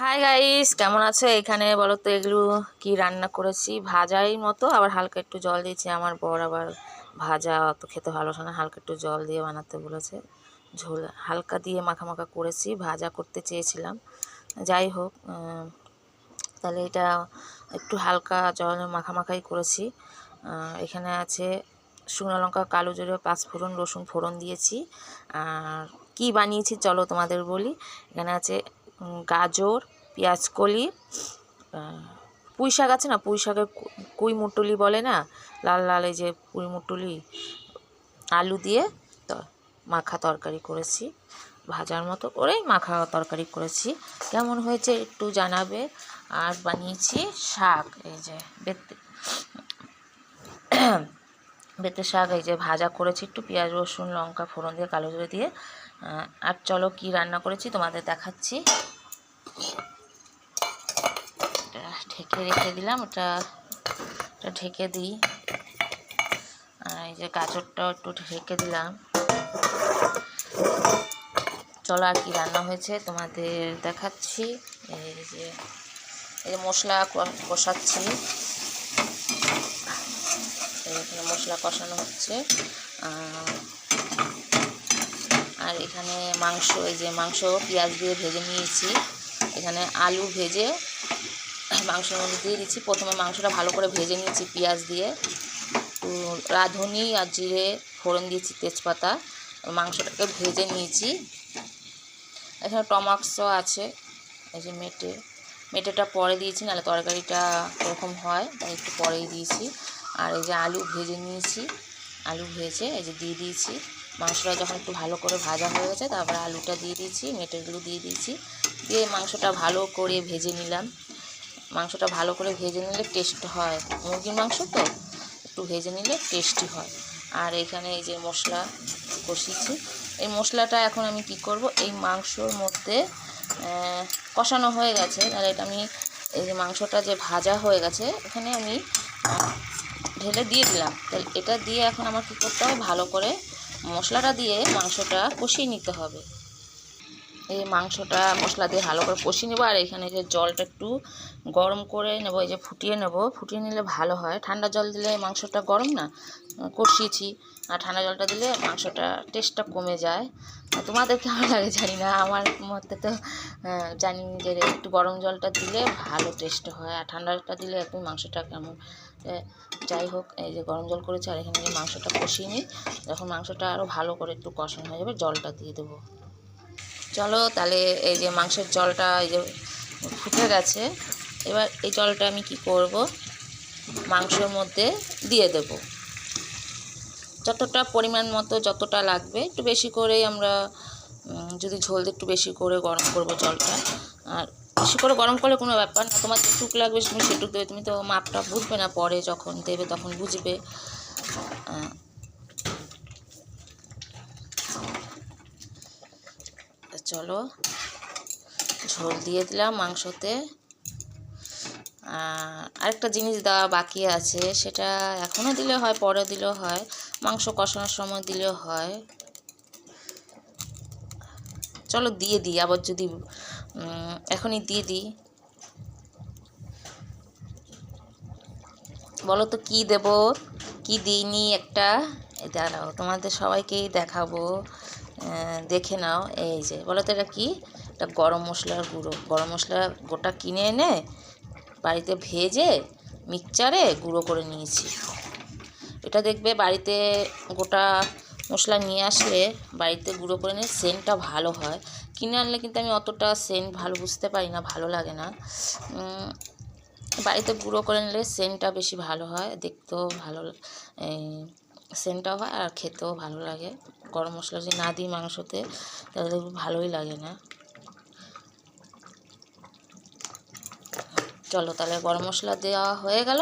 Hi guys কেমন আছো এখানে বলো তো এগুলো কি রান্না করেছি? ভাজাই মতো, আবার হালকা একটু জল দিয়েছি। আমার বর আবার ভাজা, অত খেতে ভালোবাসে না। হালকা একটু জল দিয়ে বানাতে বলেছে। ঝোল হালকা দিয়ে মাখা মাখা করেছি, ভাজা করতে চেয়েছিলাম। যাই হোক তাহলে এটা একটু হালকা জল মাখা মাখাই করেছি। এখানে আছে শুকনো লঙ্কা, কালো জিরে পাঁচফোড়ন রসুন ফোড়ন দিয়েছি। আর কি বানিয়েছি চলো তোমাদের বলি। এখানে আছে গাজর, পেঁয়াজ, কলি পুঁই শাক আছে না? পুঁই শাকের কুই মুটুলি বলে না? লাল লাল এই যে পুঁই মুটুলি, আলু দিয়ে মাখা তরকারি করেছি, ভাজার মতো করেই মাখা তরকারি করেছি। কেমন হয়েছে একটু জানাবে? আর বানিয়েছি শাক, এই যে বেতে বেতে শাক, এই যে ভাজা করেছি একটু, পেঁয়াজ, রসুন, লঙ্কা, ফোড়ন দিয়ে, কালো জিরে দিয়ে। আর চলো কি রান্না করেছি তোমাদের দেখাচ্ছি এটা ঢেকে রেখে দিলাম, ওটা এটা ঢেকে দিই। আর এই যে গাজরটাও একটু ঢেকে দিলাম। চলো আর কি রান্না হয়েছে, তোমাদের দেখাচ্ছি। এই যে এই যে মশলা কষাচ্ছি। এখানে মশলা কষানো হচ্ছে। আর এখানে মাংস, এই যে মাংস পেঁয়াজ দিয়ে ভেজে নিয়েছি। এখানে আলু ভেজে মাংসের মধ্যে দিয়ে দিচ্ছি। প্রথমে মাংসটা ভালো করে ভেজে নিয়েছি পেঁয়াজ দিয়ে। তো রাঁধুনি আর জিরে, ফোড়ন দিয়েছি তেজপাতা। মাংসটাকে ভেজে নিয়েছি। এখানে টমাক্সও আছে। এই যে মেটে, মেটেটা পরে দিয়েছি, নাহলে তরকারিটা এরকম হয়, তাই একটু পরেই দিয়েছি। আর এই যে আলু ভেজে নিয়েছি, আলু ভেজে এই যে দিয়ে দিয়েছি। মাংসটা যখন একটু ভালো করে ভাজা হয়ে গেছে, তারপরে আলুটা দিয়ে দিয়েছি, মেটেগুলো দিয়ে দিয়েছি। দিয়ে মাংসটা ভালো করে ভেজে নিলাম। মাংসটা ভালো করে ভেজে নিলে টেস্ট হয়। মুরগির মাংস তো, একটু ভেজে নিলে টেস্টি হয়। আর এখানে এই যে মশলা কষিয়েছি, এই মশলাটা এখন আমি কি করব? এই মাংসর মধ্যে কষানো হয়ে গেছে। তাহলে এটা আমি, এই যে মাংসটা যে ভাজা হয়ে গেছে, এখানে আমি ঢেলে দিয়ে দিলাম। তাহলে এটা দিয়ে এখন আমার কী করতে হবে? ভালো করে মশলাটা দিয়ে মাংসটা কষিয়ে নিতে হবে। এই মাংসটা মশলা দিয়ে ভালো করে কষিয়ে নেব। আর এখানে যে জলটা একটু গরম করে নেব, এই যে ফুটিয়ে নেব, ফুটিয়ে নিলে ভালো হয়। ঠান্ডা জল দিলে মাংসটা গরম না? কষিয়েছি। আর ঠান্ডা জলটা দিলে মাংসটা টেস্টটা কমে যায়। তোমাদের কেমন লাগে জানি না? আমার মতে তো জানি যে একটু গরম জলটা দিলে ভালো টেস্ট হয়। আর ঠান্ডাটা দিলে একদম মাংসটা কেমন? যাই হোক, এই যে গরম জল করেছি, আর এখানে যে মাংসটা কষিয়ে নিই যখন মাংসটা আরও ভালো করে একটু কষানো হয়ে যাবে, জলটা দিয়ে দেবো। চলো, তাহলে এই যে মাংসের জলটা এই যে ফুটে গেছে, এবার এই জলটা আমি কি করব? মাংসের মধ্যে দিয়ে দেব। যতটা পরিমাণ মতো যতটা লাগবে, একটু বেশি করেই আমরা যদি ঝোল একটু বেশি করে গরম করব জলটা। আর বেশি করে গরম করলে কোনো ব্যাপার না, তোমার যেটুক লাগবে তুমি সেটুক দেবে, তুমি তো মাপটা বুঝবে না, পরে যখন দেবে তখন বুঝবে আহ, তা চলো, ঝোল দিয়ে দিলাম মাংসতে। আর আরেকটা জিনিস দেওয়া বাকি আছে, সেটা এখনও দিলে হয়, পরে দিলেও হয়। মাংস কষানোর সময় দিলেও হয়। চলো দিয়ে দিই, আবার যদি এখনই দিয়ে দিই। বলো তো কী দেব? কি দিইনি একটা? দাঁড়াও, তোমাদের সবাইকেই দেখাবো। দেখে নাও। এই যে, বলো তো এটা কি? এটা গরম মশলার গুঁড়ো। গরম মশলা গোটা কিনে এনে বাড়িতে ভেজে মিক্সচারে গুঁড়ো করে নিয়েছি। এটা দেখবে বাড়িতে গোটা মশলা নিয়ে আসলে বাড়িতে গুঁড়ো করে নিয়ে সেন্টটা ভালো হয়। কিনে আনলে কিন্তু আমি অতটা সেন্ট ভালো বুঝতে পারি না, ভালো লাগে না। বাড়িতে গুঁড়ো করে নিলে সেন্টটা বেশি ভালো হয়, দেখতেও ভালো সেন্টটাও হয় আর খেতেও ভালো লাগে। গরম মশলা যদি না দিই মাংসতে, তাহলে ভালোই লাগে না। চলো তাহলে গরম মশলা দেওয়া হয়ে গেল।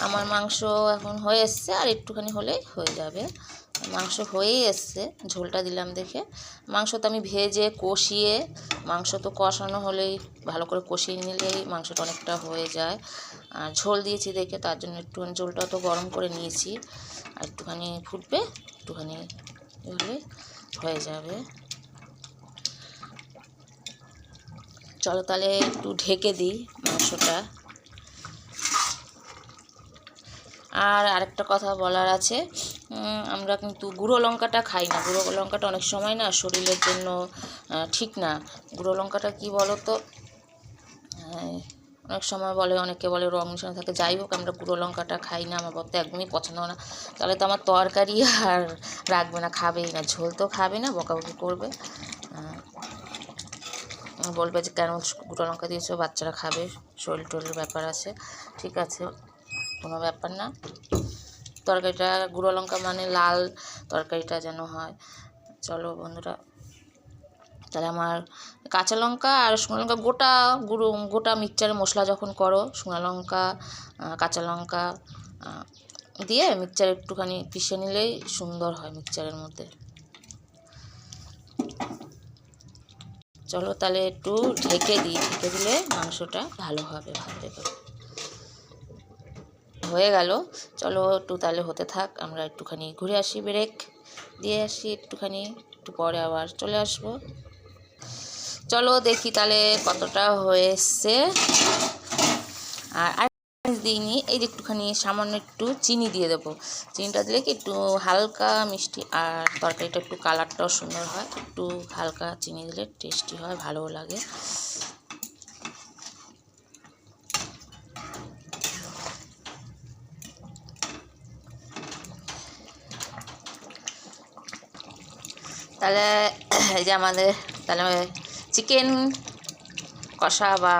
আমার মাংস এখন হয়ে এসছে আর একটুখানি হলেই হয়ে যাবে। মাংস হয়েই এসছে, ঝোলটা দিলাম দেখে। মাংস তো আমি ভেজে, কষিয়ে মাংস তো কষানো হলেই ভালো করে কষিয়ে নিলেই মাংসটা অনেকটা হয়ে যায়। আর ঝোল দিয়েছি দেখে, তার জন্য একটুখানি ঝোলটা তো গরম করে নিয়েছি। আর একটুখানি ফুটবে, একটুখানি হলে হয়ে যাবে। চলো তাহলে একটু ঢেকে দিই মাংসটা। আর আরেকটা কথা বলার আছে আমরা কিন্তু গুঁড়ো লঙ্কাটা খাই না। গুঁড়ো লঙ্কাটা অনেক সময় না শরীরের জন্য ঠিক না। গুঁড়ো লঙ্কাটা কী বলো তো অনেক সময় বলে, অনেকে বলে রং মিশানো থাকে। যাই হোক, আমরা গুঁড়ো লঙ্কাটা খাই না, আমার বলতে একদমই পছন্দ না। তাহলে তো আমার তরকারি আর রাখবে না, খাবেই না। ঝোল তো খাবে না, বকাবকি করবে। বলবে যে, কেন গুঁড়ো লঙ্কা দিয়েছ? বাচ্চারা খাবে শরীর টরীর ব্যাপার আছে। ঠিক আছে, কোনো ব্যাপার না। তরকারিটা, গুঁড়ো লঙ্কা মানে লাল তরকারিটা যেন হয়। চলো বন্ধুরা তাহলে আমার কাঁচা লঙ্কা আর শুকনো লঙ্কা গোটা গুঁড়ো, গোটা মিক্সচারে মশলা যখন করো, শুকনো লঙ্কা কাঁচা লঙ্কা দিয়ে মিক্সচার একটুখানি পিষে নিলেই সুন্দর হয় মিক্সচারের মধ্যে। চলো তাহলে একটু ঢেকে দিই, ঢেকে দিলে মাংসটা ভালো হবে ভাতে করে হয়ে গেল। চলো একটু তাহলে হতে থাক, আমরা একটুখানি ঘুরে আসি, ব্রেক দিয়ে আসি একটুখানি, একটু পরে আবার চলে আসব। চলো দেখি তাহলে কতটা হয়ে আর আর দিইনি, এই যে একটুখানি সামান্য একটু চিনি দিয়ে দেবো। চিনিটা দিলে কি একটু হালকা মিষ্টি, আর তরকারিটা একটু কালারটাও সুন্দর হয়। একটু হালকা চিনি দিলে টেস্টি হয়, ভালোও লাগে। তাহলে এই যে আমাদের তাহলে চিকেন কষা বা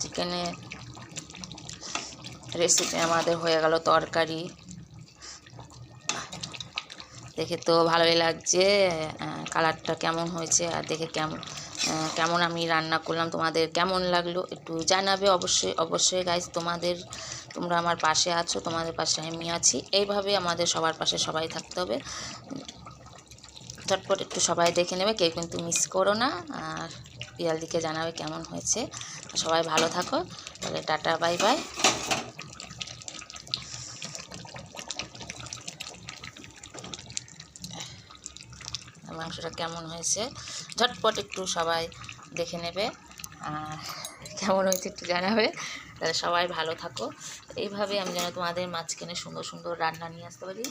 চিকেনের রেসিপি আমাদের হয়ে গেল তরকারি। দেখে তো ভালোই লাগছে কালারটা কেমন হয়েছে আর দেখে কেমন কেমন আমি রান্না করলাম, তোমাদের কেমন লাগল একটু জানাবে অবশ্যই অবশ্যই গাইজ তোমাদের, তোমরা আমার পাশে আছো, তোমাদের পাশে আমি আছি। এইভাবে আমাদের সবার পাশে সবাই থাকতে হবে। ঝটপট একটু সবাই দেখে নেবে, কেউ কিন্তু মিস করো না। আর পিয়াল দিকে জানাবে কেমন হয়েছে। সবাই ভালো থাকো, তাহলে টাটা, বাই বাই। মাংসটা কেমন হয়েছে? ঝটপট একটু সবাই দেখে নেবে। আর কেমন হয়েছে একটু জানাবে। তাহলে সবাই ভালো থাকো। এইভাবে আমি যেন তোমাদের মাঝখানে সুন্দর সুন্দর রান্না নিয়ে আসতে পারি।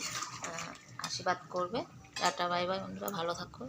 আশীর্বাদ করবে। টাটা বাই বাই বন্ধুরা ভালো থাকো।